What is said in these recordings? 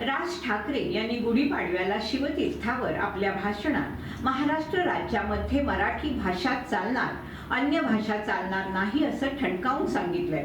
राज ठाकरे यांनी गुढीपाडव्याला शिवतीर्थावर आपल्या भाषणात महाराष्ट्र राज्यामध्ये मराठी भाषा चालणार अन्य भाषा चालणार नाही असं ठणकावून सांगितलंय.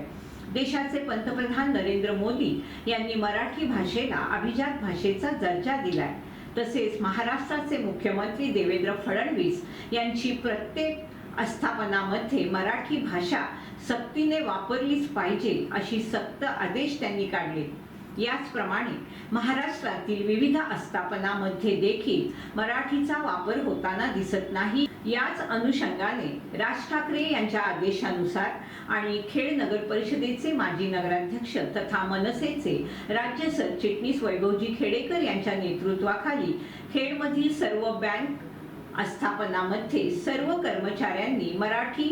देशाचे पंतप्रधान नरेंद्र मोदी यांनी मराठी भाषेला अभिजात भाषेचा दर्जा दिलाय. तसेच महाराष्ट्राचे मुख्यमंत्री देवेंद्र फडणवीस यांची प्रत्येक आस्थापनामध्ये मराठी भाषा सक्तीने वापरलीच पाहिजे अशी सक्त आदेश त्यांनी काढले. याचप्रमाणे महाराष्ट्रातील विविध आस्थापनामध्ये देखील मराठीचा वापर होताना दिसत नाही. याच अनुषंगाने राज ठाकरे यांच्या आदेशानुसार आणि खेड नगर परिषदेचे माजी नगराध्यक्ष तथा मनसेचे राज्य सरचिटणीस वैभवजी खेडेकर यांच्या नेतृत्वाखाली खेडमधील सर्व बँक आस्थापनामध्ये सर्व कर्मचाऱ्यांनी मराठी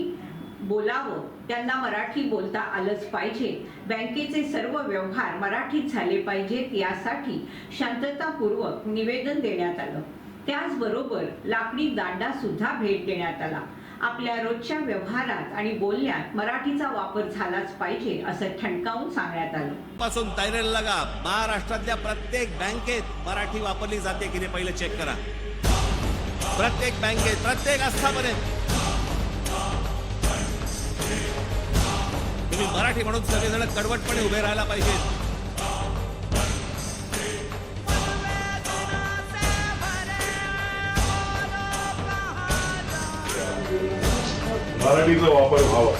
बोलावं. त्यांना मराठी बोलता आलंच पाहिजे. बँकेचे सर्व व्यवहार मराठीत झाले पाहिजेत यासाठी शांततापूर्वक निवेदन देण्यात आलं. त्याचबरोबर लाकडी दांडा सुद्धा भेट देण्यात आला. आपल्या रोजच्या व्यवहारात आणि बोलण्यात मराठीचा वापर झालाच पाहिजे असं ठणकावून सांगण्यात आलं. पासून तयारीला लागा. महाराष्ट्रातल्या प्रत्येक बँकेत मराठी वापरली जाते की नाही पहिलं चेक करा. प्रत्येक बँकेत प्रत्येक आस्थापनेत तुम्ही मराठी म्हणून सगळेजण कडवटपणे उभे राहायला पाहिजेत मराठीचा वापर व्हावा.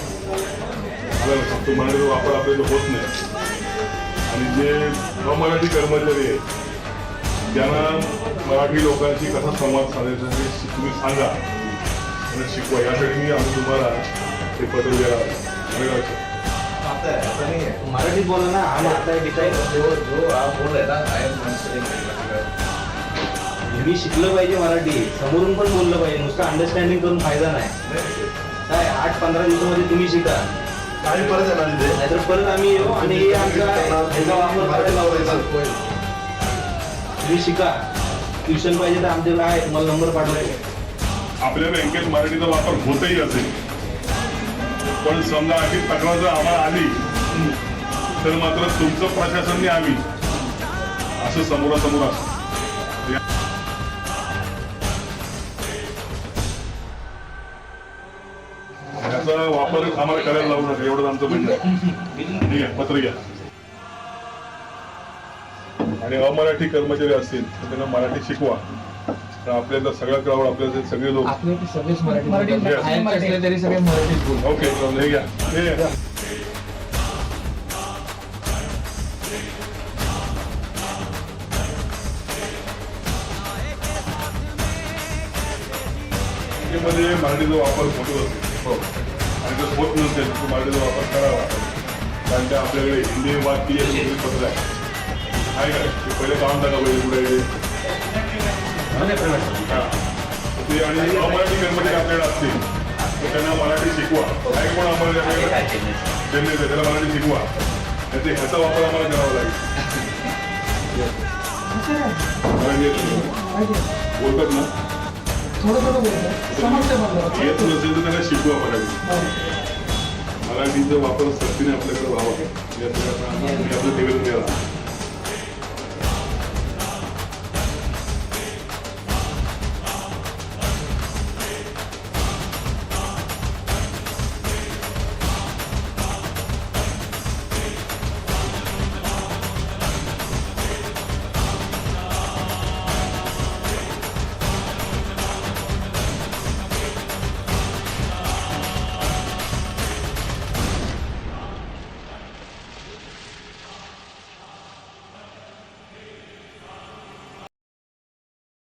आपल्याला फक्त मराठीचा वापर आपल्याला होत नाही. आणि जे अमराठी कर्मचारी आहेत त्यांना मराठी लोकांशी कसा संवाद साधायचा हे तुम्ही सांगा. आणि शिकवा. यासाठी मी आम्ही तुम्हाला ते पत्र द्या आलं. आता है, ऐसा नहीं है मराठी बोला ना हम आता है डिसाइड जो जो आप बोल रहे ना आय एम मी शिकलं पाहिजे मराठी. समोरून पण बोललं पाहिजे नुसतं अंडरस्टँडिंग करून फायदा नाही. काय आठ पंधरा दिवसामध्ये तुम्ही शिका. आणि परत येणार तिथे नाहीतर परत आम्ही येऊ आणि हे आमचा ह्याचा वापर करायला लावायचा. तुम्ही शिका. ट्युशन पाहिजे तर आमच्याकडे आहे तुम्हाला नंबर पाठवायचा आपल्या बँकेत मराठीचा वापर होतही असेल. पण समजा अशी तक्रार जर आम्हाला आली तर मात्र तुमचं प्रशासनने आम्ही. असं समोरासमोर असतं. याचा वापर आम्हाला करायला लावू नका एवढंच आमचं म्हणणं आहे. ठीक आहे पत्र घ्या. आणि अमराठी कर्मचारी असतील तर त्यांना मराठी शिकवा. तर आपल्याला सगळं कळवळ आपल्याला सगळे लोक आपले ते सगळेच मराठी मराठी बोलतात. बोलतात. IM असले तरी सगळे मराठीच बोलतात ओके चालेल, हे घ्या हे घ्या. मध्ये मराठीचा वापर होतो हो आणि जर होत नसेल तर मराठीचा वापर करावा कारण की आपल्याकडे हिंदी वाक्य पत्र आहे आहे का ते पहिले काम टाका पहिले पुढे हा. ते आणि अमराठी आपल्याकडे असतील. तर त्यांना मराठी शिकवा. कोण आम्हाला त्यांनी त्याला मराठी शिकवा. नाही ते ह्याचा वापर आम्हाला करावा लागेल. बोलतात ना? येत नसेल तर त्यांना शिकवा मराठी. मराठीचा वापर सक्तीने आपल्याकडे व्हावा. यासाठी आपण- आपलं निवेदन द्यावं